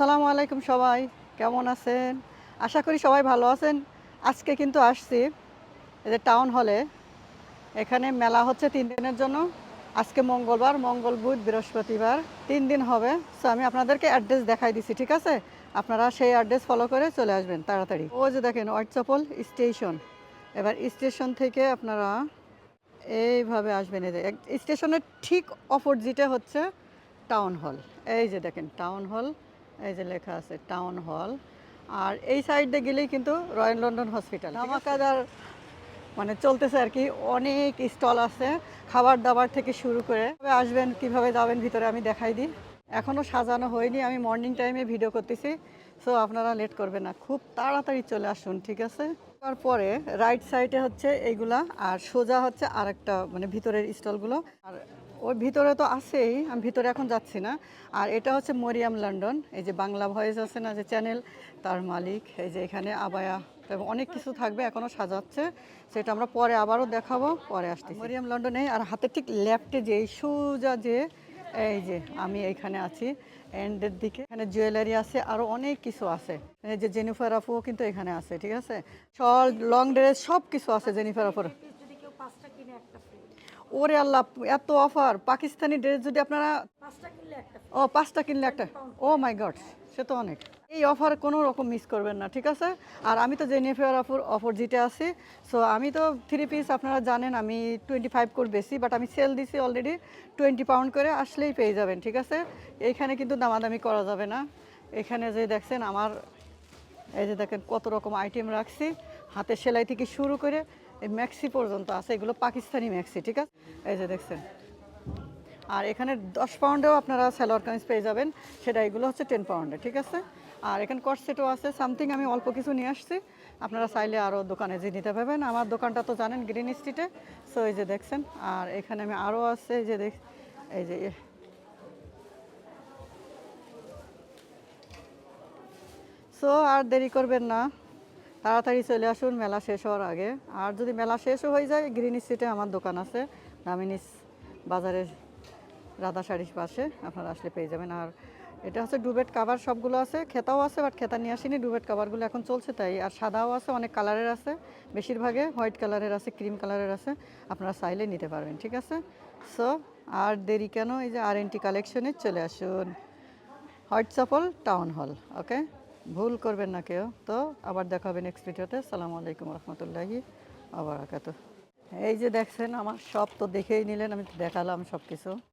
আসসালামু আলাইকুম সবাই, কেমন আছেন? আশা করি সবাই ভালো আছেন। আজকে কিন্তু আসছি যে টাউন হলে এখানে মেলা হচ্ছে তিন দিনের জন্য। আজকে মঙ্গলবার, মঙ্গল, বুধ, বৃহস্পতিবার। তিন দিন হবে। সো আমি আপনাদেরকে অ্যাড্রেস দেখাই দিছি, ঠিক আছে? আপনারা সেই অ্যাড্রেস ফলো করে চলে আসবেন তাড়াতাড়ি। ও যে দেখেন হোয়াটসঅ্যাপল স্টেশন এবার স্টেশন থেকে আপনারা এইভাবে আসবেন, এই যে স্টেশনের ঠিক অপোজিটে হচ্ছে টাউন হল এই যে দেখেন টাউন হল এই যে লেখা আছে টাউন হল আর এই সাইডে গেলেই কিন্তু রয়্যাল লন্ডন হসপিটাল ধামাকাদার মানে চলতেছে আর কি অনেক স্টল আছে খাবার দাবার থেকে শুরু করে। আসবেন কীভাবে যাবেন ভিতরে আমি দেখাই দিই। এখনও সাজানো হয়নি, আমি মর্নিং টাইমে ভিডিও করতেছি সো আপনারা লেট করবেন না, খুব তাড়াতাড়ি চলে আসুন, ঠিক আছে? তারপরে রাইট সাইডে হচ্ছে এইগুলা, আর সোজা হচ্ছে আরেকটা মানে ভিতরের স্টলগুলো আর ওর ভিতরে তো আছেই, আমি ভিতরে এখন যাচ্ছি না, আর এটা হচ্ছে মরিয়াম লন্ডন, এই যে বাংলা ভয়েস আছে না, যে চ্যানেল তার মালিক, এই যে এখানে আবায়া এবং অনেক কিছু থাকবে এখনও সাজাচ্ছে, সেটা আমরা পরে আবারও দেখাবো, পরে আসতে মরিয়াম লন্ডনে, আর হাতে ঠিক লেফটে যে সোজা যে এই যে, আমি এখানে আছি। এন্ডের দিকে এখানে জুয়েলারি আছে আরও অনেক কিছু আছে। এই যে জেনিফার আফুও কিন্তু এখানে আছে, ঠিক আছে? শল লং ড্রেস সব কিছু আছে জেনিফার আফুর ওরে আল্লাহ এত অফার পাকিস্তানি ড্রেস যদি আপনারা। ও পাঁচটা কিনলে একটা। ও মাই গড সে তো অনেক। এই অফার কোনো রকম মিস করবেন না ঠিক আছে? আর আমি তো জেনিফার অফার অফার জিতে আছি। সো আমি তো থ্রি পিস আপনারা জানেন আমি টোয়েন্টি ফাইভ করে বেশি বাট আমি সেল দিছি অলরেডি টোয়েন্টি পাউন্ড করে আসলেই পেয়ে যাবেন ঠিক আছে? এইখানে কিন্তু দামাদামি করা যাবে না। এখানে যে দেখছেন আমার এই যে দেখেন কত রকম আইটেম রাখছি। হাতের সেলাই থেকে শুরু করে এই ম্যাক্সি পর্যন্ত আছে, এগুলো পাকিস্তানি ম্যাক্সি ঠিক আছে? এই যে দেখছেন। আর এখানে দশ পাউন্ডেও আপনারা সালোয়ার কামিজ পেয়ে যাবেন, সেটা এগুলো হচ্ছে টেন পাউন্ডে, ঠিক আছে? আর এখানে কটসেটও আছে সামথিং আমি অল্প কিছু নিয়ে আসছি। আপনারা চাইলে আরও দোকানে যে নিতে পারবেন। আমার দোকানটা তো জানেন গ্রিন স্ট্রিটে সো এই যে দেখছেন, আর এখানে আমি আরও আছে, এই যে দেখ, এই যে সো আর দেরি করবেন না। তাড়াতাড়ি চলে আসুন, মেলা শেষ হওয়ার আগে। আর যদি মেলা শেষও হয়ে যায় গ্রিন স্ট্রিটে আমার দোকান আছে নামিনিস বাজারের রাধা শাড়ির পাশে। আপনারা আসলে পেয়ে যাবেন। আর এটা হচ্ছে ডুবেট কাভার সবগুলো আছে, খেতাও আছে বাট খেতা নিয়ে আসিনি। ডুবেট কাভারগুলো এখন চলছে তাই। আর সাদাও আছে, অনেক কালারের আছে। বেশিরভাগে হোয়াইট কালারের আছে ক্রিম কালারের আছে। আপনারা চাইলে নিতে পারবেন, ঠিক আছে? সো আর দেরি কেন? এই যে আর এন টি কালেকশনে চলে আসুন। হোয়াটসঅ্যাপল টাউন হল ওকে ভুল করবেন না কেউ। তো আবার দেখা হবে নেক্সট ভিডিওতে সালামু আলাইকুম রহমতুল্লাহি আবার এই যে দেখছেন, আমার সব তো দেখেই নিলেন, আমি দেখালাম সব কিছু